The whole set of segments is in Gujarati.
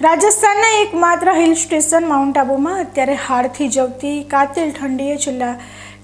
રાજસ્થાનના એકમાત્ર હિલ સ્ટેશન માઉન્ટ આબુમાં અત્યારે હાડથી જવતી કાતિલ ઠંડીએ છેલ્લા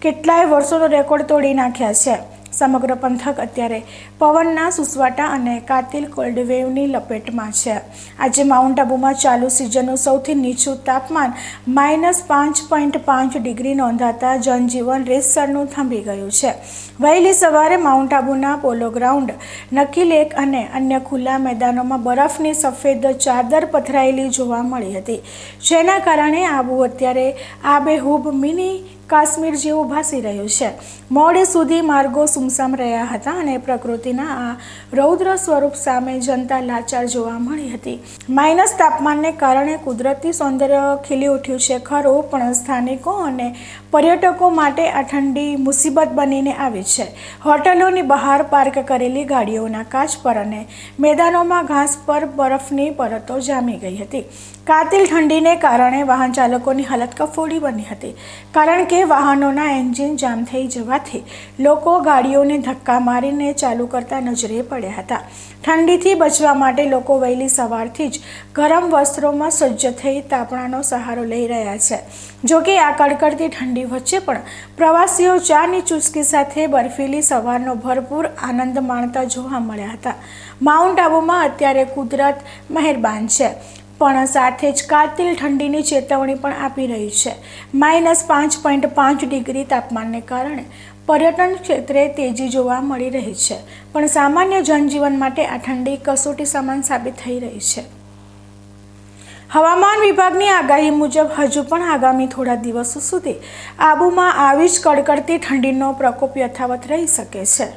કેટલાય વર્ષોનો રેકોર્ડ તોડી નાખ્યા છે. સમગ્ર પંથક અત્યારે પવનના સુસવાટા અને કાતિલ કોલ્ડ વેવની લપેટમાં છે. આજે માઉન્ટ આબુમાં ચાલુ સિઝનનું સૌથી નીચું તાપમાન માઇનસ પાંચ પોઈન્ટ પાંચ ડિગ્રી નોંધાતા જનજીવન રેસરનું થંભી ગયું છે. વહેલી સવારે માઉન્ટ આબુના પોલો ગ્રાઉન્ડ નકી લેક અને અન્ય ખુલ્લા મેદાનોમાં બરફની સફેદ ચાદર પથરાયેલી જોવા મળી હતી. જેના કારણે આબુ અત્યારે આબેહૂબ મિની કાશ્મીર જેવું ભાસી રહ્યું છે. મોડે સુધી માર્ગો સુમસામ રહ્યા હતા અને પ્રકૃતિના આ રૌદ્ર સ્વરૂપ સામે જનતા લાચાર જોવા મળી હતી. માઇનસ તાપમાનને કારણે કુદરતી સૌંદર્ય ખીલી ઉઠ્યું છે. ખરું, પણ સ્થાનિકો અને પર્યટકો માટે આ ઠંડી મુસીબત બનીને આવી છે. હોટલોની બહાર પાર્ક કરેલી ગાડીઓના કાચ પર અને મેદાનોમાં ઘાસ પર બરફની પરતો જામી ગઈ હતી. કાતિલ ઠંડીને કારણે વાહન ચાલકોની હાલત કફોડી બની હતી. કારણ કે વાહનોના એન્જિન જામ થઈ જવાથી લોકો ગાડીઓને ધક્કા મારીને ચાલુ કરતા નજરે પડ્યા હતા. ઠંડીથી બચવા માટે લોકો વહેલી સવારથી જ ગરમ વસ્ત્રોમાં સજ્જ થઈ તાપણાનો સહારો લઈ રહ્યા છે. જોકે આ કડકડતી ઠંડી વચ્ચે પણ પ્રવાસીઓ ચાની ચુસ્કી સાથે બર્ફીલી સવારનો ભરપૂર આનંદ માણતા જોવા મળ્યા હતા. માઉન્ટ આબુમાં અત્યારે કુદરત મહેરબાન છે, પણ સાથે જ કાતિલ ઠંડીની ચેતવણી પણ આપી રહી છે. માઇનસ પાંચ પોઈન્ટ પાંચ ડિગ્રી તાપમાનને કારણે પર્યટન ક્ષેત્રે તેજી જોવા મળી રહી છે, પણ સામાન્ય જનજીવન માટે આ ઠંડી કસોટી સમાન સાબિત થઈ રહી છે. હવામાન વિભાગની આગાહી મુજબ હજુ પણ આગામી થોડા દિવસો સુધી આબુમાં આવી જ કડકડતી ઠંડીનો પ્રકોપ યથાવત રહી શકે છે.